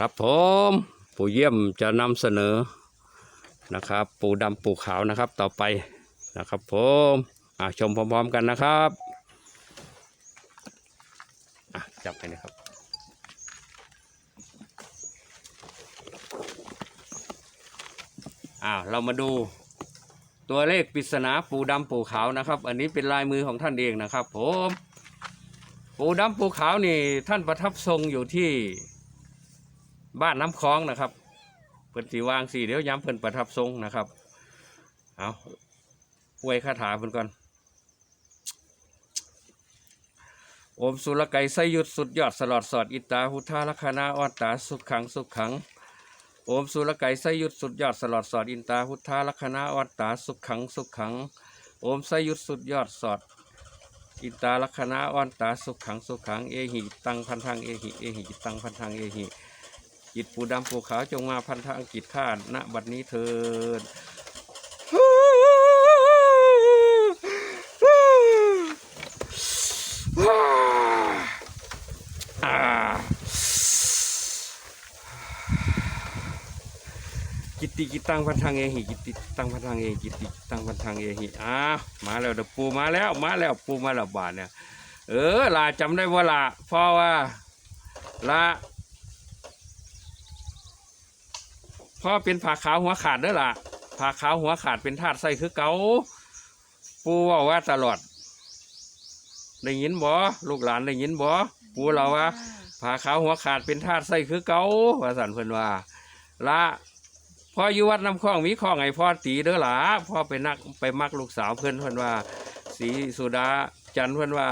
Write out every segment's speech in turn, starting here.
ครับผมปู่เยี่ยมจะนำเสนอนะครับ ปูดำปูขาวนะครับต่อไปนะครับผมชมพร้อมๆกันนะครับจับไปนะครับอ้าวเรามาดูตัวเลขปริศนาปูดำปูขาวนะครับ อันนี้เป็นลายมือของท่านเองนะครับผมปูดำปูขาวนี่ท่านประทับทรงอยู่ที่ บ้านน้ำคลองนะครับเพิ่นสีวางสีเดี๋ยวย้ำเพิ่นประทับทรงนะครับเอาอวยคาถาเพิ่นก่อนโอมสุรไกไสยุดสุดยอดสลอดสอดอิตาหุทาลคนาออตตาสุขขังสุขขังโอมสุรไกไสยุดสุดยอดสลอดสอดอินตาหุทาลคนาออตตาสุขขังสุขขัง โอมไสยุดสุดยอดสอดอินตาลคนาออนตาสุขขังสุขขังเอหิตังพันธังเอหิเอหิตังพันธังเอหิ จิตปูดำปูขาวจงมาพันธะอังกิจข้าณบัดนี้เถิดอ่ากิตติกิตตังพันธังเอหิกิตติตังพันธังเอกิตติตังพันธังเอหิอ้ามาแล้วเดปูมาแล้วมาแล้วปูมาแล้วบาทเนี่ยเออลาจำได้ว่าละเพราะว่าละพ่อเป็นผ่าขาวหัวขาดเด้อล่ะผ่าขาวหัวขาดเป็นธาตุไส้คือเกาปูว่าว่าตลอด ได้ยินบ่ลูกหลานได้ยินบ่ปูเราว่าผ่าขาวหัวขาดเป็นธาตุไส้คือเกาว่าสันเพิ่นว่า ละพ่ออยู่วัดน้ำคลองมีข้องไงพ่อตีเด้อล่ะพ่อไปนักไปมักลูกสาวเพิ่นเพิ่นว่าสีสุดาจันเพิ่นว่า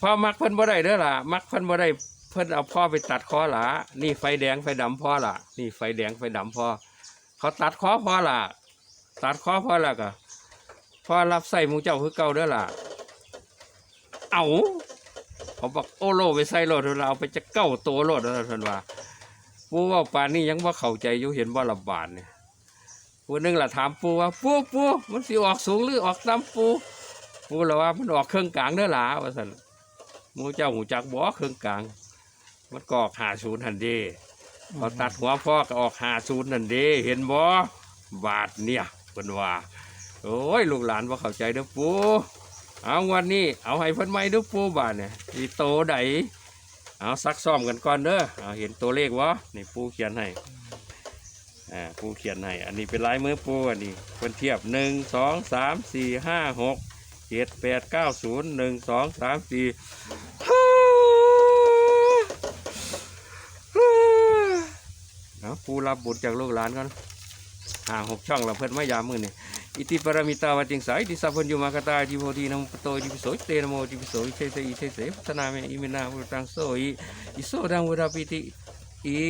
พ่อมักเพิ่นบ่ได้เด้อล่ะมักเพิ่นบ่ได้ เพิ่นเอาพ่อไปตัดคอหละนี่ไฟแดงไฟดำพ่อละนี่ไฟแดงไฟดำพ่อ เขาตัดคอพ่อละตัดคอพ่อละก็พ่อรับใส่หมูเจ้าคือเก่าเด้อล่ะ เอาเขาบอกโอโลไปใส่รถเราเอาไปจะเก้าตัวรถแล้วท่านว่าปูว่าป่านนี้ยังว่าเข้าใจอยู่เห็นว่าระบาดเนี่ยปูนึงล่ะถามปูว่าปูปูมันสิออกสูงหรือออกต่ำปูปูเละว่ามันออกเครื่องกลางเด้อล่ะว่าสันมูเจ้าหมูจักบ่เครื่องกลาง มันก็ออกหาศูนย์หันเดีพอตัดหัวพ่อก็ออกหาศูนย์หันเดีเห็นบ่บาทเนี่ยเป็นว่าโอ้ยลูกหลานว่าเข้าใจเด้อปูเอาวันนี้เอาให้เพิ่นไม่เด้อปูบาทเนี่ยอีโตใดเอาซักซ้อมกันก่อนเด้อเอาเห็นตัวเลขวะนี่ปูเขียนให้อ่าปูเขียนให้อันนี้เป็นลายมือปูอันนี้เพิ่นเทียบหนึ่งสองสามสี่ห้าหกเจ็ดแปดเก้าศูนย์หนึ่งสองสามสี่ เอาปูรับบุตรจากลูกหลานกันห่างหกช่องเราเพิ่นไม่ยามมือนี่อิติปรมิตาวาจิงสายติสัพพัญญูมาคตาจิโพธีนโมปโตจิปิโสเตนโมจิปิโสอิเทเสอิเทเสพัฒนาเมอิมินาวุตังโสอิอิโสดังวุราปิติอิ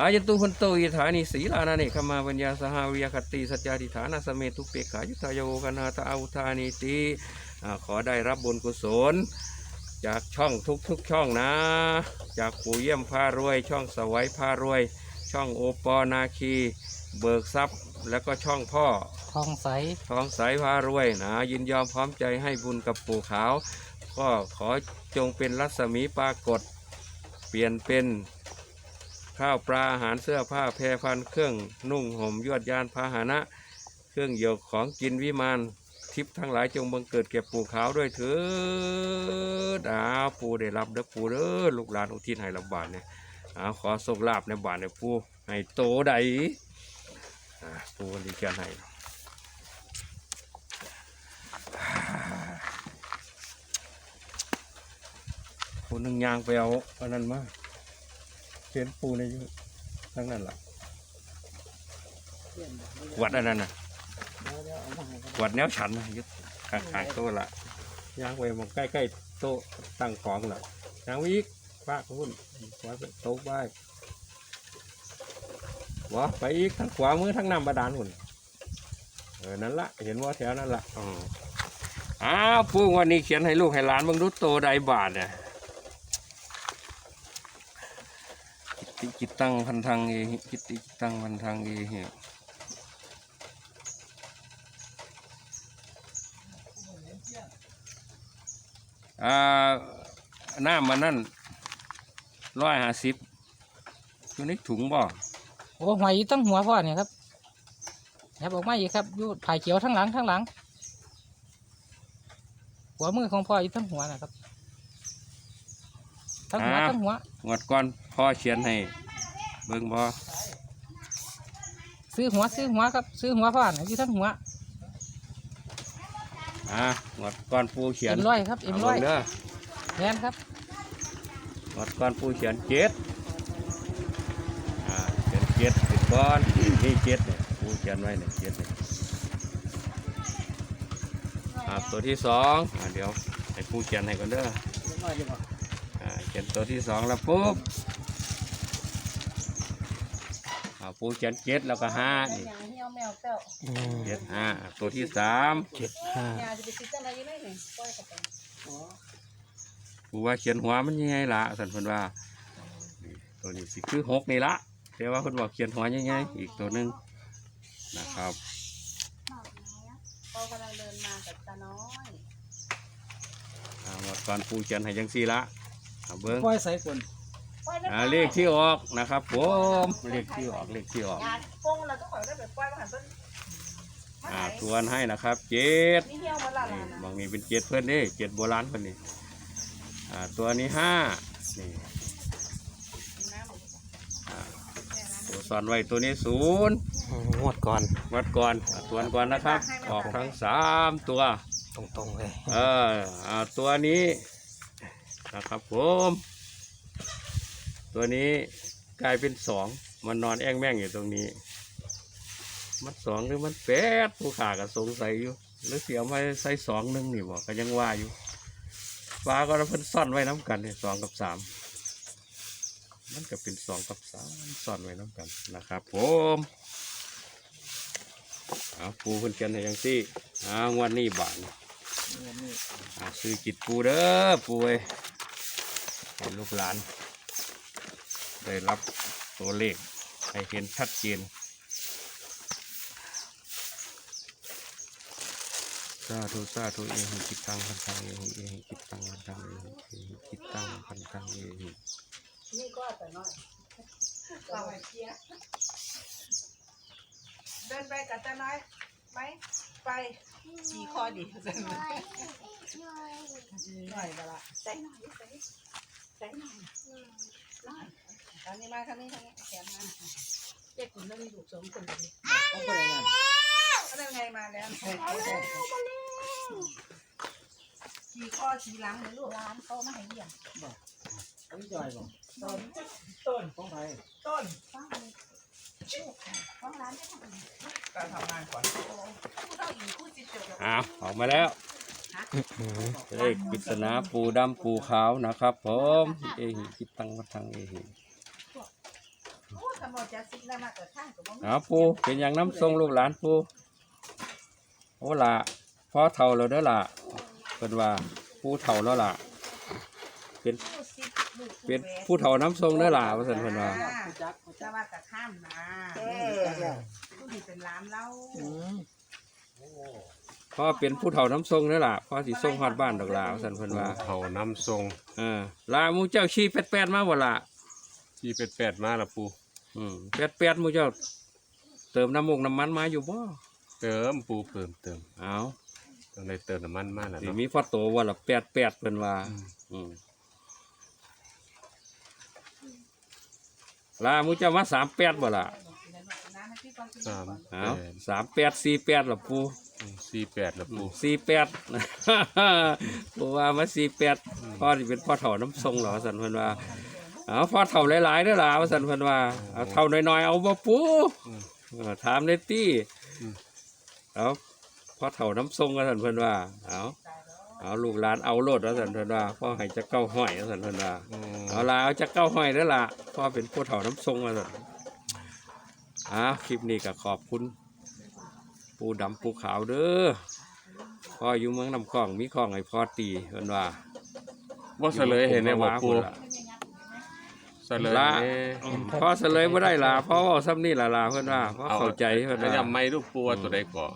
อายตุพันโตอิฐานิสีลานาเนขมาปัญญาสหาวิยคติสัจจาธิฐานาสเมตุเปกขายุทายโวกนาตาอาวุธานิติขอได้รับบุญกุศล จากช่องทุกๆช่องนะ จากปู่เยี่ยมพารวย ช่องสวัยพารวย ช่องโอปอนาคี เบิกทรัพย์ แล้วก็ช่องพ่อทองใสทองสายพารวยนะยินยอมพร้อมใจให้บุญกับปู่ขาว ก็ขอจงเป็นรัศมีปรากฏ เปลี่ยนเป็น ข้าวปลาอาหารเสื้อผ้าแพรพันเครื่องนุ่งห่มยวดยานพาหนะ เครื่องเหยี่ยวของกินวิมานทิพย์ทั้งหลายจงบังเกิดแก่ปู่ขาวด้วยเถิดอ้าวปู่ได้รับเด้อปู่เด้อลูกหลานอุทิศให้ลำบากเนี่ย อ้าขอส่งลาบในบาทเนี่ยปู่ให้โตใดอ่าปู่ดีกันให้คนหนึ่งยางไปเอาอันนั้นมาเขียนปูในยู่ทั้งนั้นล่ะวัดอันนั้นน่ะวัดแนวฉันนะอยึดข้างๆโต๊ะละยางไปมองใกล้ๆโต๊ะตั้งของละยางไปอีกป้าคุณขวาไปโต๊ะไปวะไปอีกทั้งขวามือทั้งน้ำบาดาลหุ่นเออนั่นละเห็นว่าแถวนั่นละอ๋ออ้าวปูวันนี้เขียนให้ลูกให้หลานมึงรู้โตใดบาทเนี่ยกิตติจิตตังพันธังเอหิกิตติจิตตังพันธังเอหิอ่าหน้ามันนั่น ร้อยห้าสิบอยู่ในถุงบ่โอ้หอยอยู่ตั้งหัวพ่อเนี่ยครับแอบออกมาอีกครับอยู่ผายเขียวทั้งหลังทั้งหลัง หัวมือของพ่ออยู่ทั้งหัวนะครับทั้งหัวทั้งหัวงวดก่อนพ่อเขียนให้เบิ่งบ่ซื้อหัวซื้อหัวครับ ซื้อหัวพ่อน่ะอยู่ทั้งหัวอ่างวดก่อนปูเขียนเอ็มร้อยครับเอ็มร้อยาบิ่งเด้อแม่นครับง วดก่อนปูเขียนเจ็ดอ่าเขียนเจ็ดติดก้อนนี่เจ็ดเนี่ยปูเขียนไว้เนี่ยเจ็ดเนี่ยอ่าตัวที่สองอ่าเดี๋ยวให้ปูเขียนให้ก่อนเด้ออ่าเขียนตัวที่สองแล้วปุ๊บอ่าปูเขียนเจ็ดแล้วก็ห้านี่อย่างเหี่ยวแมวเต้าเจ็ดห้าตัวที่สามเจ็ดห้า ยาจะไปคิดอะไรอยังไงเนี่ยปล่อยเข้าไปปูว่าเขียนหัวมันยังไงล่ะสันเพิ่นว่านี่ตัวนี้สิคือหกนี่ละแต่ว่าเพิ่นบอกเขียนหัวยังไงอีกตัวหนึ่งนะครับพ่อกำลังเดินมากับตาน้อยอ่าหมดก่อนปูเขียนให้จังซี่ละเอาเบิ้งปล่อยใส่คนปล่อยได้อ่าเลขที่ออกนะครับผมเลขที่ออกเลขที่ออกยาโป้งเราต้องขอได้แบบปล่อยมาหันต้นอ่าทวนให้นะครับเจ็ดนี่เหี่ยวมาละนี่ล่ะบางนี้เป็นเจ็ดเพื่อนนี่เจ็ดโบราณเพื่อนนี่อ่า ตัวนี้ห้านี่น้ำอ่าตัวซ้อนไว้ตัวนี้ศูนย์งวดก่อนวัดก่อนอ่าทวนก่อนนะครับ ออกทั้งสามตัว ตรงๆเลย เอออ่าตัวนี้นะครับผม ตัวนี้กลายเป็นสองมันนอนแอ้งแม่งอยู่ตรงนี้ มันสองหรือมันแปดผู้ขาก็สงสัยอยู่หรือเสียมาใส่สองหนึ่งนี่บอกก็ยังว่าอยู่ ฟ้าก็เพิ่นซ่อนไว้น้ำกันเนี่ยสองกับสามมันก็เป็นสองกับสามซ่อนไว้น้ำกันนะครับ ผมเอาปูเพิ่นเขียนให้ยังซี่เอางวันนี้บาทนี่อ่าซื้อจิตปูเด้อปูเอ้ยให้ลูกหลาน ได้รับตัวเลขให้เห็นชัดเจน สาธุสาธุเอหิจิตตังพันธังเอหิเอหิจิตตังพันธังเอหิเอหิจิตตังพันธังเอหินี่ก็แต่น้อยเราไปเชียเดินไปกับตาน้อยไหมไปขี่คอดีเดินไปหน่อยมาละใส่หน่อยใส่ใส่หน่อยหน่อยทางนี้มาทางนี้ทางนี้แขนมาเด็กคนนั้นมีลูกสองคนเลยเอาไปไหน ก็ได้ไงมาแล้วขี่คอขี่หลังเลยลูกร้านเขามาให้เยี่ยมอันนี้จอยบ่ต้นต้นของไทยต้นฟ้าเลยฟ้าร้านได้ทำอะไรการทำงานก่อนผู้เท่าอีกผู้จิตเกิดอ้าวออกมาแล้วเลขปริศนาปูดำปูขาวนะครับผมเอหิจิตตังพันธังเอหิโอ้ทำหมดจะซิกแล้วมาเกิดข้างกับว่าเอาปูเป็นอย่างน้ำทรงลูกหลานปู โอ้ละพ่อเท่าแล้วเด้อละเป็นว่าปูเท่าแล้วล่ะเป็นผู้ซิกลูกเป็นผู้เฒ่าน้ำทรงเด้อล่ะว่าซั่นเพิ่นว่าจักจะว่ากับข้ามนะผู้ที่เป็นร้านเล่าพ่อเป็นผู้เฒ่าน้ำทรงเด้อล่ะพ่อสิส่งฮอดบ้านดอกล่ะว่าซั่นเพิ่นว่าเขาน้ำทรงเออลาหมูเจ้าชี้แปดๆมาบ่ล่ะที่เป็ดแปดมาละปูอืมแปดๆหมูเจ้า เติมน้ำมกน้ำมันมาอยู่บ่ เติมปูเติมเติมเอาต้องได้เติมน้ำมันมาแล้วสิเนาะมีพ่อโตว่าล่ะแปดๆเพิ่นว่า อืมอืมลาหมูเจ้ามาสามแปดบ่ล่ะสามเอาแปดสามแปดสี่แปดล่ะปูสี่แปดละปูสี่แปด ปูว่ามาสี่แปดพ่อที่เป็นพ่อเฒ่าน้ำทรงเหรอสันเพิ่นว่า เอาพ่อเฒ่าหลายๆเด้อล่ะว่าสันเพิ่นว่าเอาเฒ่าน้อยๆเอาบ่ปูเออถามได้ตี้ เอาพ่อเฒ่าน้ำทรงว่าสันเพิ่นว่าเอาเอาลูกหลานเอาโลดว่าสันเพิ่นว่าพ่อให้จะเก้าห้อยว่าสันเพิ่นว่าอืมเอาล่ะเอาจะเก้าห้อยเด้อล่ะพ่อเป็นพ่อเฒ่าน้ำทรงว่าสันอ่าคลิปนี้ก็ขอบคุณปูดำปูขาวเด้อพ่ออยู่เมืองน้ำคลองมีคลองให้พ่อตีเพิ่นว่าว่าเสลยเห็นในบ่ปูล่ะ เสลยละเอ้อืมพ่อเสลยบ่ได้ล่ะพ่อเว้าซ้ำนี่ล่ะล่ะเพิ่นว่าพ่อเข้าใจเพิ่นอันว่านี้ไม่ลูกปูว่าตัวใดก่อ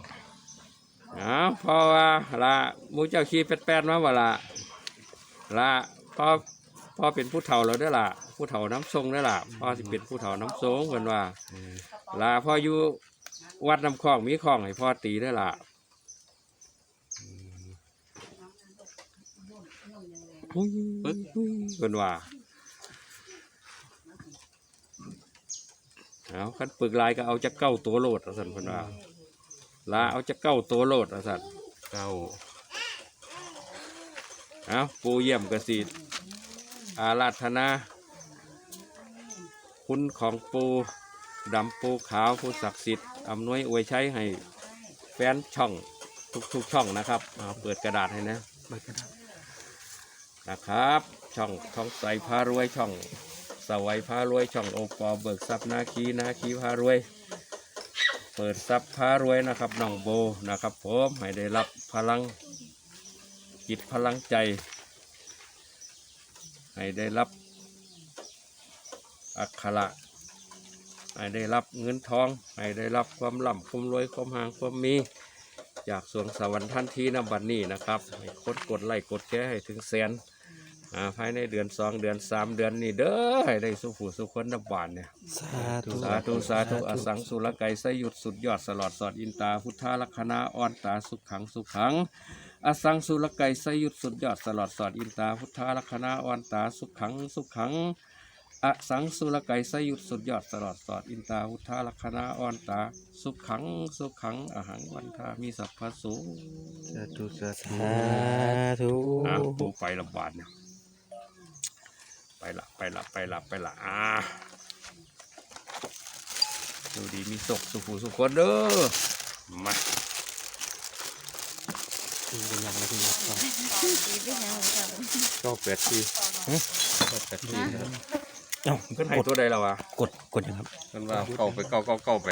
เอาพ่อว่าล่ะหมูเจ้าขี้แปดๆมาบ่ล่ะล่ะพ่อพ่อพ่อเป็นผู้เฒ่าแล้วเด้อล่ะผู้เฒ่าน้ำทรงเด้อล่ะพ่อสิเป็นผู้เฒ่าน้ำทรงเพิ่นว่าอืมลาพ่ออยู่วัดน้ำคลองมีคลองให้พ่อตีเด้อล่ะอุ้ยเพิ่นว่า เอาคันปึกลายก็เอาจะเก้าตัวโลดว่าซั่นเพิ่นว่าลาเอาจะเก้าตัวโลดว่าซั่นเก้าเอาปูเยี่ยมกสิอาราธนา คุณของปูดำปูขาวผู้ศักดิ์สิทธิ์อำนวยอวยใช้ให้แฟนช่องทุกๆช่องนะครับเอาเปิดกระดาษให้นะเปิดกระดาษนะครับ ช่องท้องใสพารวยช่อง สวัยพารวย ช่องโอปอเบิกทรัพย์นาคีนาคีพารวย เปิดทรัพย์พารวยนะครับน้องโบนะครับผมให้ได้รับพลังจิตพลังใจ ให้ได้รับอักขระให้ได้รับเงินทอง ให้ได้รับความร่ำความรวยความหางความมี จากสวงสวรรค์ท่านทีนบัดนี้นะครับให้กดกดไลค์กดแชร์ให้ถึงแสน ภายในเดือนสองเดือนสามเดือนนี้เด้อให้ได้สุขุสุขคนนับบานเนี่ยสาธุสาธุสาธุอสังสุรไกสยุดสุดยอดสลอดสอดอินตาพุทธาลักษณาอ่อนตาสุขขังสุขขังอสังสุรไกสยุดสุดยอดสลอดสอดอินตาพุทธาลักษณาอ่อนตาสุขขังสุขขังอสังสุรไกสยุดสุดยอดสลอดสอดอินตาพุทธาลักษณาอ่อนตาสุขขังสุขขังอหังวันทามีสัพพะสูสาธุสาธุสาธุอะปูไปละบาทเนี่ย ไปละไปละไปละไปละอ่าดูดีมีศกสุขุสุขคนเด้อมาเป็นอย่างไรคุณครับเก้าแปดสี่เก้าแปดสี่ครับเอ้าเพิ่นให้ตัวใดแล้ววะกดกดยังครับเพิ่นว่าเก้าไปเก้าเก้าเก้าไป